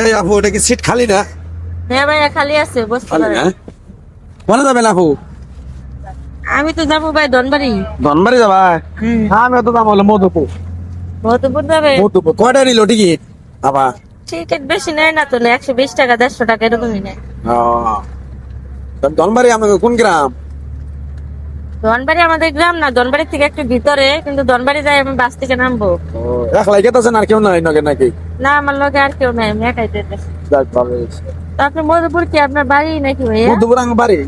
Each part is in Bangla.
এই আপু এটা কি সিট খালি না? হ্যাঁ ভাইয়া খালি আছে বসতে পারেন। যাবেন আপু? আমি তো যাব ভাই ধনবাড়ি ধনবাড়ি যাবা? হুম। আমি তো হলো মধুপুর। মধুপুর যাবে? মধুপুর। কয়টা নিল টিকিট? আবার টিকিট বেশি নেয় না তো একশো বিশ টাকা দেড়শো টাকা এরকমই নেয়। ধনবাড়ি আমাকে কোন গ্রাম? ধনবাড়ি আমাদের গ্রাম না ধনবাড়ি থেকে একটু ভিতরে কিন্তু ধনবাড়ি যাই আমি বাস থেকে নামবো। একলাই আর কেউ নাই নগে নাকি? না আমার লোকে আর কেউ নাই আমি একাই হয়েছে। তো আপনার মধুপুর কি? আপনার বাড়ি নাকি ভাইয়া? মধুপুর আমার বাড়ি।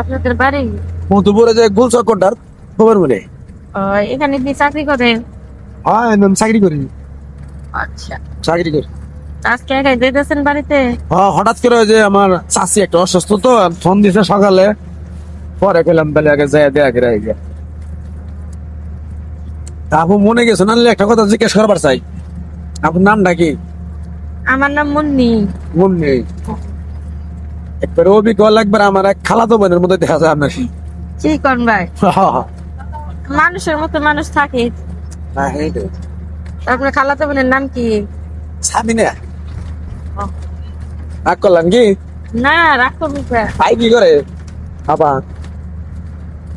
আপনাদের বাড়ি? মধুপুরে যে গুল চক্করটার খবর ও, এখানে কি চাকরি করেন? হ্যাঁ আমি চাকরি করি। আচ্ছা। চাকরি করি। আজকে একাই যেতেছেন বাড়িতে? হ্যাঁ হঠাৎ করে যে আমার চাষি একটা অসুস্থ তো ফোন দিছে সকালে। পরে কইলাম তাহলে আগে যাই দেয়া আইগা তা আপু মনে গেছে নাহলে একটা কথা জিজ্ঞেস করবার চাই। আপনার নামটা কি? আমার নাম মুন্নি। মন নেই একবার অভিজ্ঞ একবার আমার এক খালাতো বোনের মধ্যে দেখা যায় আপনার। কি কন ভাই? মানুষের মতো মানুষ থাকে। আপনার খালাতো বোনের নাম কি? সাবিনা রাগ করলাম কি? না রাগ করবি ভাই কি করে? বাবা।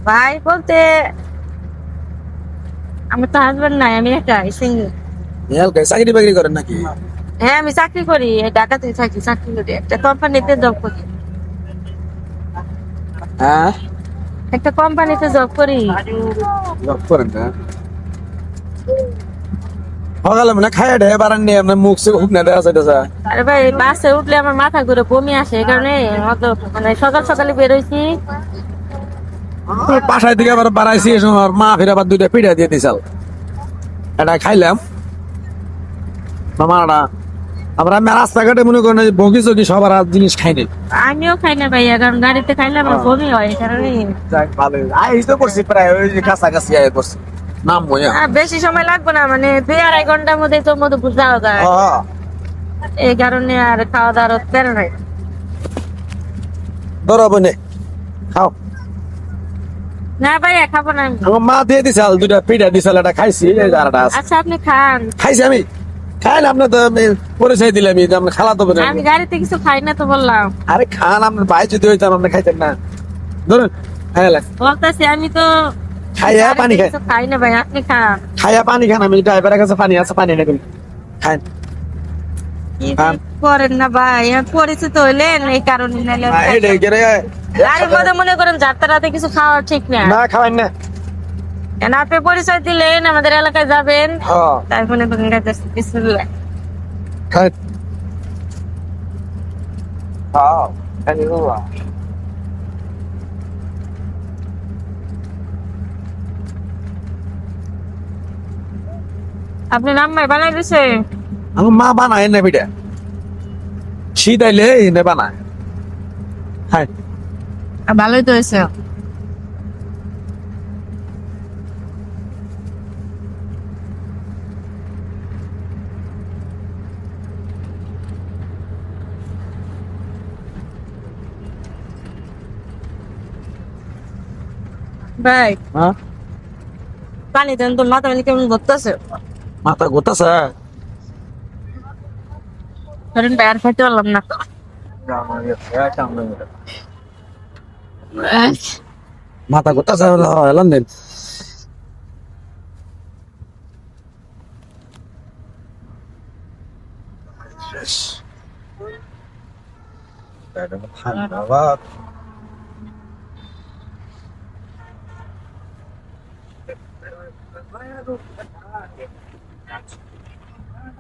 ভাই বলতে আমার তো হাজবেন্ড নাই আমি একাই সিঙ্গেল হেলকে চাকরি বাকরি করেন নাকি? হ্যাঁ আমি চাকরি করি ঢাকাতে থাকি চাকরি করি। একটা কোম্পানিতে জব করি। হ্যাঁ? একটা কোম্পানিতে জব করি। জব করেন না? সকালে মানে খাইয়া ঢেয়ে বারান নিয়ে আপনার মুখ সে হুক না দেওয়া যাইতেছে। আরে ভাই বাসে উঠলে আমার মাথা ঘুরে বমি আসে এই কারণে অত মানে সকাল সকালে বেরোইছি বাসায় থেকে আবার বাড়াইছি আমার মা ফিরে আবার দুইটা পিঠা দিয়ে দিছাল এটা খাইলাম। মামাটা আমরা আমি রাস্তাঘাটে মনে করেন বগি চগি সবার আর জিনিস খাইনি আমিও খাই না ভাইয়া কারণ গাড়িতে খাইলে আমার বমি হয় কারণে ভালো। আই তো করছি প্রায় ওই যে কাছাকাছি করছি। নাম বেশি সময় লাগবে না মানে দুই আড়াই ঘণ্টার মধ্যে তো যাওয়া যায়। এই কারণে আর খাওয়া দাওয়ার তেরো নাই। ধরো বনে খাও। না ভাইয়া খাব না আমার মা দিয়ে দিছাল দুইটা পিঠা দিছাল এটা খাইছি আছে। আচ্ছা আপনি খান। খাইছি আমি। খাইলে আপনি তো পরিচয় দিলাম আপনি খালা তো আমি গাড়িতে কিছু খাই না তো বললাম। আরে খান আপনার ভাই যদি হইতাম আপনি খাইতেন না। ধরুন বলতেছি আমি তো খাইয়া পানি খাই। খাই না ভাই আপনি খান। খাইয়া পানি খান আমি ড্রাইভারের কাছে পানি আছে পানি নেবেন খান খান। করেন না ভাই? পরিচিত হইলেন এই কারণে নাইলে আমি এই খাইতাম। রে গাড়ির মধ্যে মনে করেন যাত্রা রাতে কিছু খাওয়া ঠিক না। না খাওয়াই না। কেন আপনি পরিচয় দিলেন আমাদের এলাকায় যাবেন? তাই মনে করেন বিসমিল্লাহ। খাও খাই আপনি নাম ভাই বানাই দিছে? আমার মা বানায় না বিটা আইলে এনে বানায়। হাই। ভালোই তো হয়েছে। ভাই। হ্যাঁ পানি দেন তো মাথা মানে কেমন ঘুরতেছে মাথা গোতাছে ধরেন ভাই আর খাইতে পারলাম না মাথা গোতাছে এলাম দিন ধন্যবাদ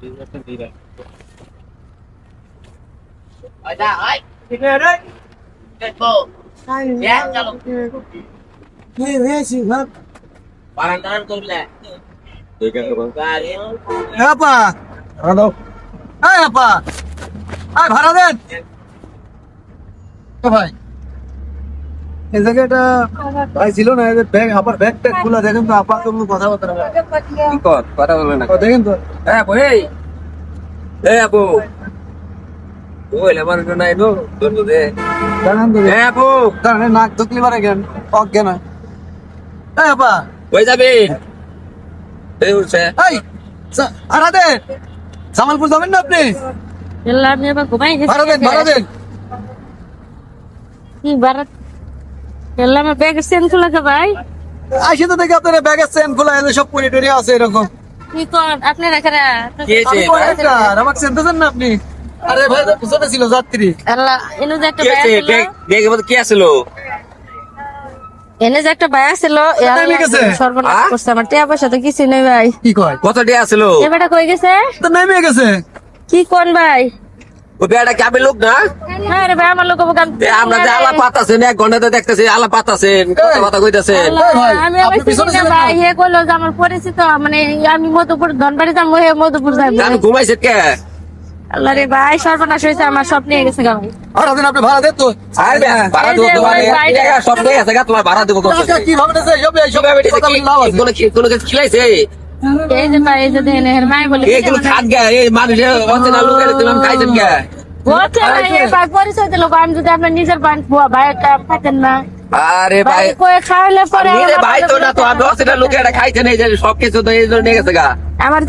gì này ở ra ấy đi nghe đấy cái bộ sai giá cho lục nghe nghe gì hết bạn đang tôi là Đi kan apa? Apa? Halo. Hai apa? Hai Bharat. Apa? এই জায়গাটা ভাই ছিল না এদের ব্যাগ আবার ব্যাগ ট্যাগ খোলা দেখেন তো আপা তো কথাবার্তা কি কর কথা বলে না দেখেন তো। হ্যাঁ আপু এই। এই আপু। ওই আমার নাই নো ধরবো দে। জানেন তো। হ্যাঁ আপু। জানেন নাক ধুকলি মারে কেন? অজ্ঞান এই আপা। কই যাবি? এই উঠছে। এই সা- ভাড়া দেন জামালপুর যাবেন না আপনি? আমি আবার ঘুমাই কি এলা আমার ব্যাগ সেন খুলে কে ভাই? আসে তো দেখি আপনার ব্যাগের চেন খোলা এলে সব পরি টরি আছে এরকম। কি কোন আপনি রাখারা কি হয়েছে আমি কন্ট্রাক্টর আমাকে না আপনি? আরে ভাই তো পিছনে ছিল যাত্রী। এলা এনে যে একটা ব্যাগ ব্যাগের মধ্যে কি আছিল? এনে যে একটা ভাই আছিল সর্বনাশ করছে আমার টাকা পয়সা তো কিছু নেই ভাই। কি কয়? কত টাকা আছিল? এবারটা কই গেছে? তো নেমে গেছে। কি কোন ভাই? ওই বেড়া কি আমি লোক না? হ্যাঁ রে ভাই আমার লোক আমরা যে আলা পাতাছেন এক ঘন্টাতে দেখতেছি আলা পাতাছেন কথা কথা কইতাছেন। আমি আপনি আবার পিছনে চিনি না ছিলেন ভাই হে কইলো যে আমার পরিচিত মানে আমি মধুপুর ধনবাড়ি যাব হে মধুপুর যাব। আমি ঘুমাইছে কে? আল্লাহ রে ভাই সর্বনাশ হয়েছে আমার সব নিয়ে গেছে গা ভাই। ভাড়া দেন আপনি ভাড়া দেন তো। আর ভাড়া তোমার ওই ভাইটা- টাকা সব নিয়ে গেছে গা, তোমার ভাড়া দেবো কি সব সব কোনো কিছু খিলাইছে? এই যে ভাই এই যে দেখেন এর ভাই বলে এগুলো খান গে এই মানুষের অচেনা লোকের তুমি খাইছেন গে ভাই তো এই যে সব কিছু তো এই জন্য গেছে গা। আমার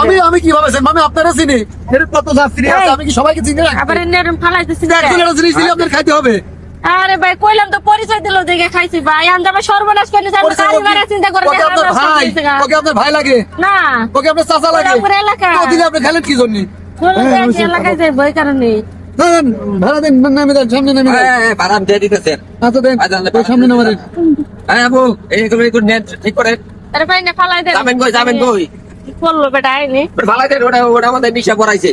আমি আমি কি ভাবে আমি আপনারা চিনি। এর কত যাত্রী আছে? আমি কি সবাইকে চিনি আবার ফালাইতেছি জিনিস দিলে আপনার খাইতে হবে। আরে ভাই কইলাম তো পরিচয় দিল দেখে খাইছি ভাই। আমি আমার সর্বনাশ করে মারা চিন্তা করে ওকে আপনার ভাই? ওকে আপনার ভাই লাগে? না। ওকে আপনার চাচা লাগে? পুরো এলাকা। তো দিলে আপনি খেলেন কি জন্য? হ্যাঁ, এলাকায় যাই বই কারণে। ভাড়া দেন নামে দেন সামনে নামে দেন। এই, এই, ভাড়া দিয়ে দিতেছেন। আচ্ছা দেন আচ্ছা, আচ্ছা, সামনে নামে দেন হ্যাঁ এইগুলো একটু নেন ঠিক করে আরে ভাই না ফালাই দেন। যাবেন কই যাবেন কই? করল বেটা আইনি? ভাড়া দেন ওটা ওটা আমাদের নিশা পড়াইছে।